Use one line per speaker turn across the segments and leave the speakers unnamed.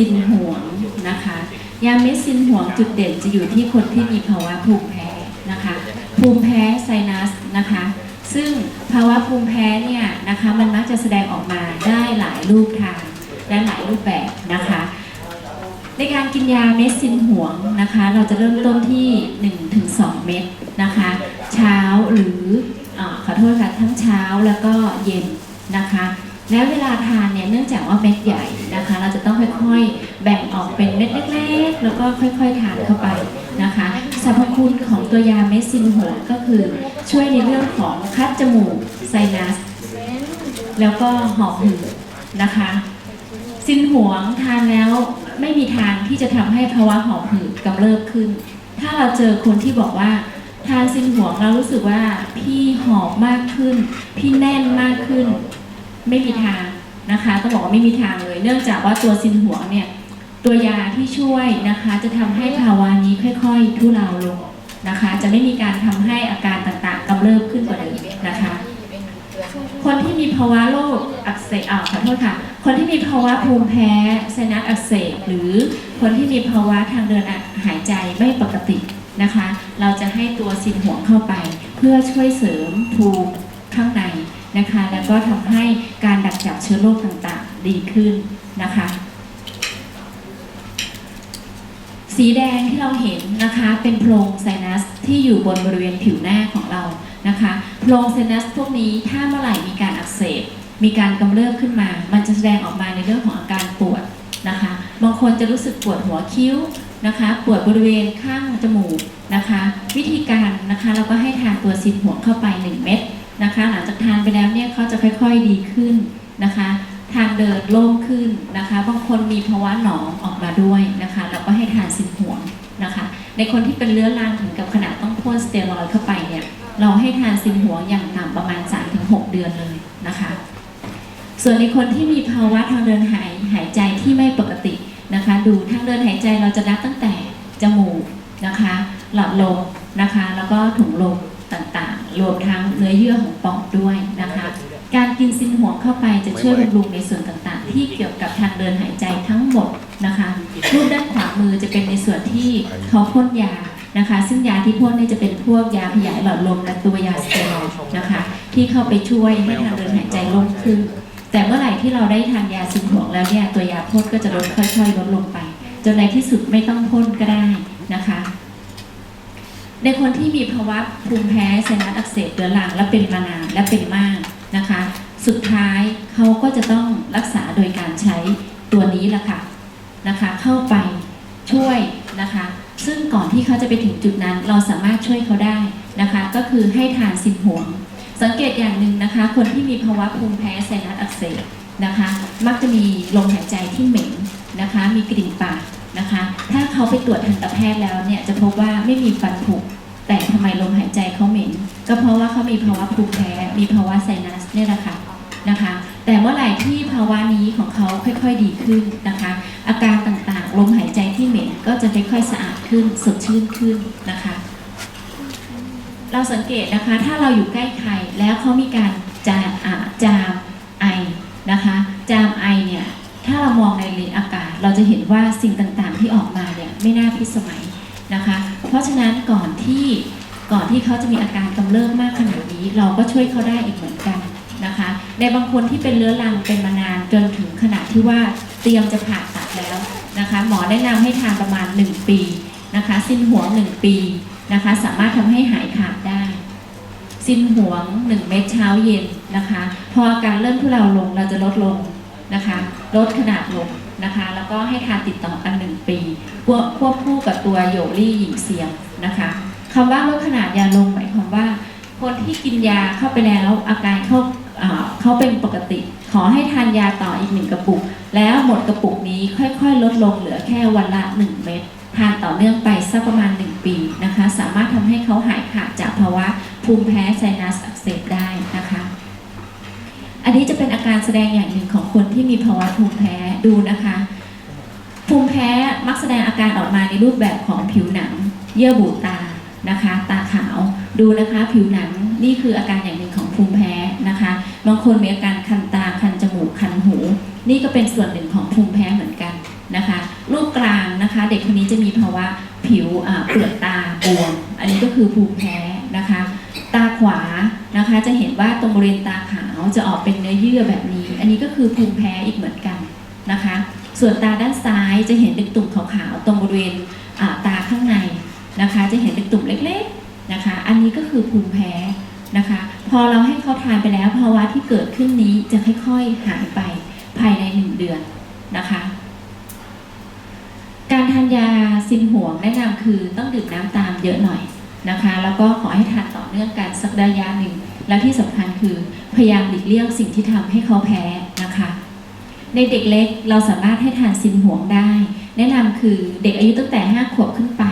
ซินหวงนะคะ ยาเม็ดซินหวงจุดเด่นจะอยู่ที่คนที่มีภาวะภูมิแพ้นะคะ ภูมิแพ้ไซนัสนะคะ ซึ่งภาวะภูมิแพ้เนี่ยนะคะมันมักจะแสดงออกมาได้หลายรูปทางและหลายรูปแบบนะคะ ในการกินยาเม็ดซินหวงนะคะ เราจะเริ่มต้นที่ 1-2 เม็ดนะคะ เช้าหรืออขอโทษค่ะทั้งเช้าแล้วก็เย็นนะคะ แล้วเวลาทานเนี่ยเนื่องจากว่าเม็ดใหญ่นะคะ เราจะต้องค่อยๆ แบ่งออกเป็นเม็ดเล็กๆ แล้วก็ค่อยๆ ทานเข้าไปนะคะสรรพคุณของตัวยาเม็ดซินหวก็คือช่วยในเรื่องของคัดจมูกไซนัส แล้วก็หอบหืดนะคะ ซินหวงทานแล้วไม่มีทางที่จะทำให้ภาวะหอบหืดกำเริบขึ้น ถ้าเราเจอคนที่บอกว่าทานซินหวงเรารู้สึกว่าพี่หอบมากขึ้น พี่แน่นมากขึ้น ไม่มีทางนะคะต้องบอกว่าไม่มีทางเลย เนื่องจากว่าตัวซินหัวเนี่ยตัวยาที่ช่วยนะคะจะทำให้ภาวะนี้ค่อยๆทุเลาลงนะคะ จะไม่มีการทำให้อาการต่างๆกำเริบขึ้นกว่าเดิมนะคะ คนที่มีภาวะโรคอักเสบอ่าขอโทษค่ะ คนที่มีภาวะภูมิแพ้ไซนัสอักเสบหรือคนที่มีภาวะทางเดินหายใจไม่ปกตินะคะ เราจะให้ตัวซินหวงเข้าไป เพื่อช่วยเสริมภูมิข้างใน นะคะ แล้วก็ทำให้การดักจับเชื้อโรคต่างๆ ดีขึ้นนะคะ สีแดงที่เราเห็นนะคะเป็นโพรงไซนัสที่อยู่บนบริเวณผิวหน้าของเรานะคะโพรงไซนัสพวกนี้ถ้าเมื่อไหร่มีการอักเสบมีการกำเริบขึ้นมา มันจะแสดงออกมาในเรื่องของอาการปวดนะคะ บางคนจะรู้สึกปวดหัวคิ้วนะคะ ปวดบริเวณข้างจมูกนะคะ วิธีการนะคะเราก็ให้ทานตัวซินหัวเข้าไป 1 เม็ด นะคะ หลังจากทานไปแล้วเนี่ยเขาจะค่อยๆดีขึ้นนะคะ ทางเดินโล่งขึ้นนะคะ บางคนมีภาวะหนองออกมาด้วยนะคะ เราก็ให้ทานซินหวงนะคะ ในคนที่เป็นเรื้อรังถึงกับขนาดต้องพ่นสเตียรอยเข้าไปเนี่ย เราให้ทานซินหวงอย่างต่ำประมาณ 3-6 เดือนเลยนะคะ ส่วนในคนที่มีภาวะทางเดินหายหายใจที่ไม่ปกตินะคะ ดูทางเดินหายใจเราจะนับตั้งแต่จมูกนะคะ หลอดลมนะคะ แล้วก็ถุงลม รวมทั้งเนื้อเยื่อของปอดด้วยนะคะ การกินซินหวงเข้าไปจะช่วยบำรุงในส่วนต่างๆ ที่เกี่ยวกับทางเดินหายใจทั้งหมดนะคะ รูปด้านขวามือจะเป็นในส่วนที่เขาพ่นยานะคะ ซึ่งยาที่พ่นเนี่ยจะเป็นพวกยาขยายหลอดลมและตัวยาสเตียรอยด์นะคะ ที่เข้าไปช่วยให้ทางเดินหายใจโล่งขึ้น แต่เมื่อไหร่ที่เราได้ทานยาซินหวงแล้วเนี่ยตัวยาพ่นก็จะลดค่อย ๆ ลดลงไป จนในที่สุดไม่ต้องพ่นก็ได้นะคะ ในคนที่มีภาวะภูมิแพ้ไซนัสอักเสบเรื้อรังและเป็นมานานและเป็นมากนะคะ สุดท้ายเขาก็จะต้องรักษาโดยการใช้ตัวนี้แหละค่ะนะคะ เข้าไปช่วยนะคะ ซึ่งก่อนที่เขาจะไปถึงจุดนั้น เราสามารถช่วยเขาได้นะคะ ก็คือให้ทานซินห่วง สังเกตอย่างหนึ่งนะคะ คนที่มีภาวะภูมิแพ้ไซนัสอักเสบนะคะ มักจะมีลมหายใจที่เหม็นนะคะ มีกลิ่นปาก นะคะ ถ้าเขาไปตรวจทันตแพทย์แล้วเนี่ยจะพบว่าไม่มีฟันผุแต่ทำไมลมหายใจเขาเหม็น ก็เพราะว่าเขามีภาวะภูมิแพ้ มีภาวะไซนัสเนี่ยแหละค่ะนะคะ แต่เมื่อไหร่ที่ภาวะนี้ของเขาค่อยๆดีขึ้นนะคะ อาการต่างๆลมหายใจที่เหม็นก็จะค่อยๆสะอาดขึ้นสดชื่นขึ้นนะคะ เราสังเกตนะคะถ้าเราอยู่ใกล้ใครแล้วเขามีการจามอาจามไอนะคะ จามไอเนี่ยถ้าเรามองในเลนอากาศ เราจะเห็นว่าสิ่งต่างๆที่ออกมาเนี่ยไม่น่าพิสมัยนะคะ เพราะฉะนั้นก่อนที่ก่อนที่เขาจะมีอาการกำเริบมากขนาดนี้ เราก็ช่วยเขาได้อีกเหมือนกันนะคะ ในบางคนที่เป็นเรื้อรังเป็นมานานจนถึงขนาดที่ว่าเตรียมจะผ่าตัดแล้วนะคะ หมอแนะนำให้ทานประมาณ 1 ปีนะคะสิ้นหัว 1 ปีนะคะ สามารถทำให้หายขาดได้ สิ้นหัวง1เม็ดเช้าเย็นนะคะ พออาการเริ่มทุเลาลงเราจะลดลงนะคะ ลดขนาดลง นะคะ แล้วก็ให้ทานติดต่อกัน1ปีควบควบคู่กับตัวโยลี่หญิงเสียงนะคะคำว่าลดขนาดยาลงหมายความว่า คนที่กินยาเข้าไปแล้วอาการเขาอ่าเขาเป็นปกติ ขอให้ทานยาต่ออีกหนึ่งกระปุก แล้วหมดกระปุกนี้ค่อยๆ ลดลงเหลือแค่วันละ 1 เม็ดทานต่อเนื่องไปสักประมาณ 1 ปีนะคะ สามารถทำให้เขาหายขาดจากภาวะภูมิแพ้ไซนัสอักเสบได้นะคะ อันนี้จะเป็นอาการแสดงอย่างหนึ่งของคน ที่มีภาวะภูมิแพ้ดูนะคะ ภูมิแพ้มักแสดงอาการออกมาในรูปแบบของผิวหนัง เยื่อบุตานะคะ ตาขาวดูนะคะผิวหนังนี่คืออาการอย่างหนึ่งของภูมิแพ้นะคะบางคนมีอาการคันตาคันจมูกคันหู นี่ก็เป็นส่วนหนึ่งของภูมิแพ้เหมือนกันนะคะรูปกลางนะคะ เด็กคนนี้จะมีภาวะผิวเปลือกตาบวมอันนี้ก็คือภูมิแพ้นะคะ ตาขวานะคะจะเห็นว่าตรงบริเวณตาขาว จะออกเป็นเนื้อเยื่อแบบนี้ อันนี้ก็คือภูมิแพ้อีกเหมือนกันนะคะ ส่วนตาด้านซ้ายจะเห็นเป็นตุ่มขาวๆตรงบริเวณตาข้างในนะคะ จะเห็นเป็นตุ่มเล็กๆนะคะ อันนี้ก็คือภูมิแพ้นะคะ พอเราให้เขาทานไปแล้วภาวะที่เกิดขึ้นนี้จะค่อยๆหายไปภายในหนึ่งเดือนนะคะ การทานยาซินห่วงแนะนำคือต้องดื่มน้ำตามเยอะหน่อยนะคะ แล้วก็ขอให้ทานต่อเนื่องกันสักระยะหนึ่ง และที่สำคัญคือพยายามหลีกเลี่ยงสิ่งที่ทำให้เขาแพ้นะคะ ในเด็กเล็กเราสามารถให้ทานซินห่วงได้ แนะนำคือเด็กอายุตั้งแต่ 5 ขวบขึ้นไป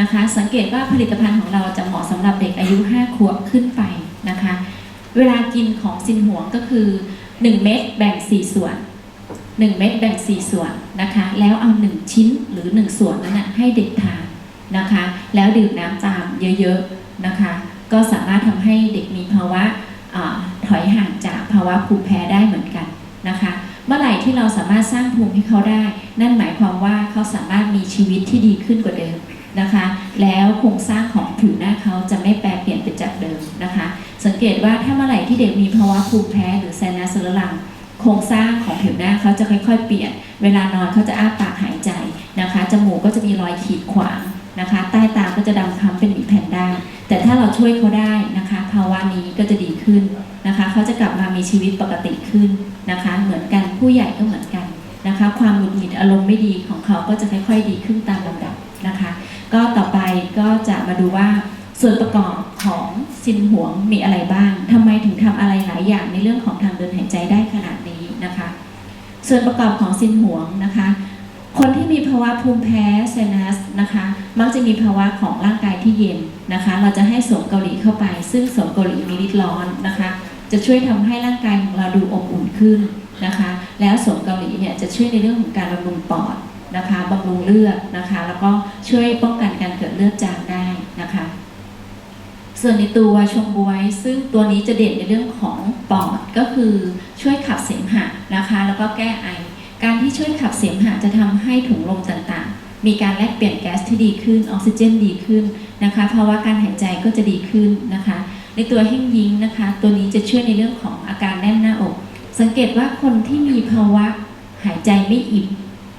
นะคะ สังเกตว่าผลิตภัณฑ์ของเราจะเหมาะสำหรับเด็กอายุ 5 ขวบขึ้นไปนะคะ เวลากินของซินห่วงก็คือ 1 เม็ดแบ่ง 4 ส่วน 1 เม็ดแบ่ง 4 ส่วนนะคะ แล้วเอา 1 ชิ้นหรือ 1 ส่วนนั้นนะให้เด็กทานนะคะ แล้วดื่มน้ำตามเยอะๆนะคะ ก็สามารถทำให้เด็กมีภาวะถอยห่างจากภาวะภูมิแพ้ได้เหมือนกันนะคะเมื่อไหร่ที่เราสามารถสร้างภูมิให้เขาได้ นั่นหมายความว่าเขาสามารถมีชีวิตที่ดีขึ้นกว่าเดิมนะคะ แล้วโครงสร้างของผิวหน้าเขาจะไม่แปรเปลี่ยนไปจากเดิมนะคะ สังเกตว่าถ้าเมื่อไหร่ที่เด็กมีภาวะภูมิแพ้หรือไซนัสเรื้อรังโครงสร้างของผิวหน้าเขาจะค่อย ๆ เปลี่ยน เวลานอนเขาจะอ้าปากหายใจนะคะ จมูกก็จะมีรอยขีดขวาง นะคะ ใต้ตาก็จะดำคล้ำเป็นหมีแพนด้าแต่ถ้าเราช่วยเขาได้นะคะ ภาวะนี้ก็จะดีขึ้นนะคะ เขาจะกลับมามีชีวิตปกติขึ้นนะคะ เหมือนกันผู้ใหญ่ก็เหมือนกันนะคะ ความหงุดหงิดอารมณ์ไม่ดีของเขาก็จะค่อยๆดีขึ้นตามลำดับนะคะ ก็ต่อไปก็จะมาดูว่าส่วนประกอบของซินหวงมีอะไรบ้างทำไมถึงทำอะไรหลายอย่างในเรื่องของทางเดินหายใจได้ขนาดนี้นะคะ ส่วนประกอบของซินหวงนะคะ คนที่มีภาวะภูมิแพ้ไซนัสนะคะ มักจะมีภาวะของร่างกายที่เย็นนะคะ เราจะให้สวมเกาหลีเข้าไป ซึ่งสวมเกาหลีมีฤทธิ์ร้อนนะคะ จะช่วยทำให้ร่างกายของเราดูอบอุ่นขึ้นนะคะ แล้วสวมเกาหลีเนี่ยจะช่วยในเรื่องของการบำรุงปอดนะคะบำรุงเลือดนะคะ แล้วก็ช่วยป้องกันการเกิดเลือดจางได้นะคะ ส่วนในตัวชงบวย ซึ่งตัวนี้จะเด่นในเรื่องของปอดก็คือช่วยขับเสมหะนะคะ แล้วก็แก้ไอ การที่ช่วยขับเสมหะจะทำให้ถุงลมต่างๆ มีการแลกเปลี่ยนแก๊สที่ดีขึ้นออกซิเจนดีขึ้นนะคะภาวะการหายใจก็จะดีขึ้นนะคะ ในตัวเฮงยิงนะคะ ตัวนี้จะช่วยในเรื่องของอาการแน่นหน้าอก สังเกตว่าคนที่มีภาวะหายใจไม่อิ่ม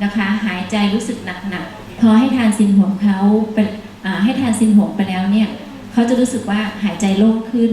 นะคะ หายใจรู้สึกหนักๆพอให้ทานซินหวงเขาไปอ่าให้ทานซินหวงไปแล้วเนี่ยเขาจะรู้สึกว่าหายใจโล่งขึ้น